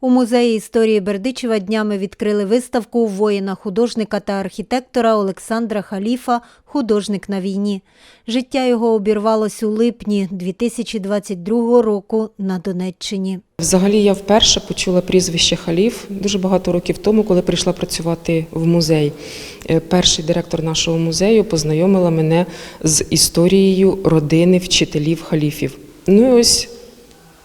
У музеї історії Бердичева днями відкрили виставку воїна художника та архітектора Олександра Халіфа Художник на війні. Життя його обірвалось у липні 2022 року на Донеччині. Взагалі я вперше почула прізвище Халіф дуже багато років тому, коли прийшла працювати в музей. Е, Перший директор нашого музею познайомила мене з історією родини вчителів халіфів. Ну і ось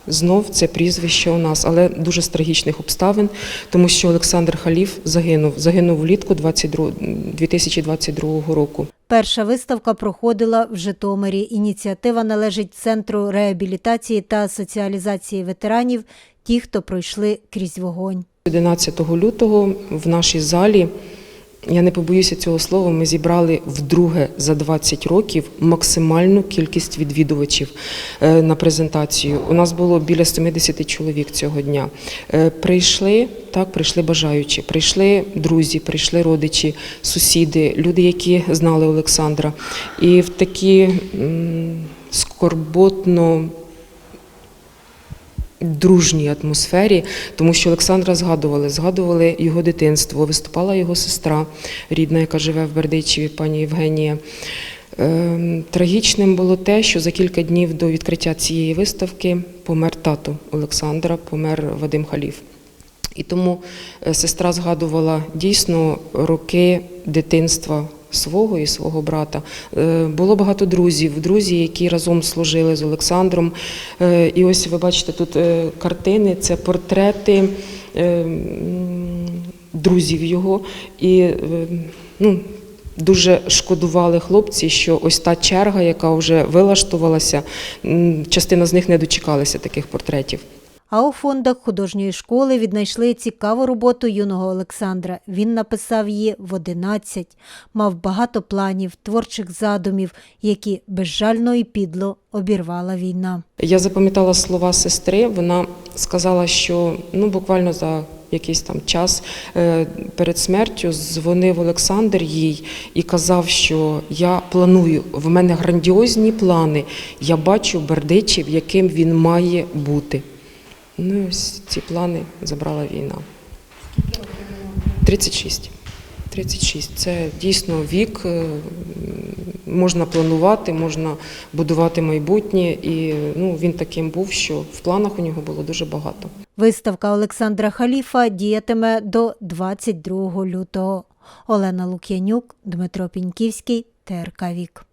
знов це прізвище у нас, але дуже з трагічних обставин, тому що Олександр Халіф загинув. Загинув влітку 22 2022 року. Перша виставка проходила в Житомирі. Ініціатива належить Центру реабілітації та соціалізації ветеранів, ті, хто пройшли крізь вогонь. 11 лютого в нашій залі, я не побоюся цього слова, ми зібрали вдруге за 20 років максимальну кількість відвідувачів е, на презентацію. У нас було біля 70 чоловік цього дня. Е, Прийшли, так, прийшли бажаючі, прийшли друзі, прийшли родичі, сусіди, люди, які знали Олександра. І в такі скорботно дружній атмосфері, тому що Олександра згадували, згадували його дитинство, виступала його сестра рідна, яка живе в Бердичеві, пані Євгенія. Ем, Трагічним було те, що за кілька днів до відкриття цієї виставки помер тато Олександра, помер Вадим Халіф. І тому е, сестра згадувала дійсно роки дитинства свого і свого брата. Е, Було багато друзів, друзі, які разом служили з Олександром. Е, І ось ви бачите тут е, картини, це портрети друзів його. І ну, Дуже шкодували хлопці, що ось та черга, яка вже вилаштувалася, частина з них не дочекалася таких портретів. А у фондах художньої школи віднайшли цікаву роботу юного Олександра. Він написав її в 11, мав багато планів, творчих задумів, які безжально і підло обірвала війна. Я запам'ятала слова сестри. Вона сказала, що ну буквально за якийсь там час е, перед смертю дзвонив Олександр їй і казав, що я планую, в мене грандіозні плани. Я бачу Бердичів, яким він має бути. Ну і ось ці плани забрала війна. 36. 36. Це дійсно вік. е, Можна планувати, можна будувати майбутнє. І ну, він таким був, що в планах у нього було дуже багато. Виставка Олександра Халіфа діятиме до 22 лютого. Олена Лук'янюк, Дмитро Піньківський, ТРК Вік.